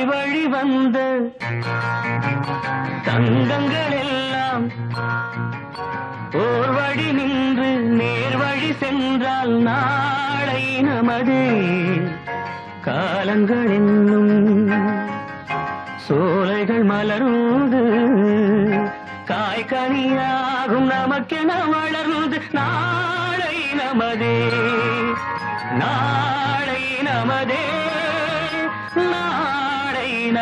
தாய் வழி வந்த தங்கங்கள் எல்லாம் ஓர் வழி நின்று நேர் வழி சென்றால் நாளை நமது காலங்கள் என்னும் சோலைகள் மலர்ந்து காய்கனியாகும் நமக்கென வளர்ந்து நாளை நமதே நாளை நமதே.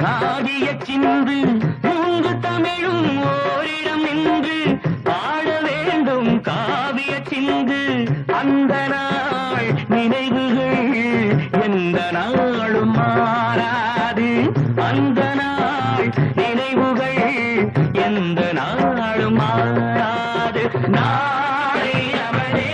காவிய சிந்து மூன்று தமிழும் ஓரிடம் நின்று பாட வேண்டும் காவிய சிந்து. அந்த நாள் நினைவுகள் எந்த நாளும் மாறாது. அந்த நாள் நினைவுகள் எந்த நாளும் மாறாது. நாளை அவனே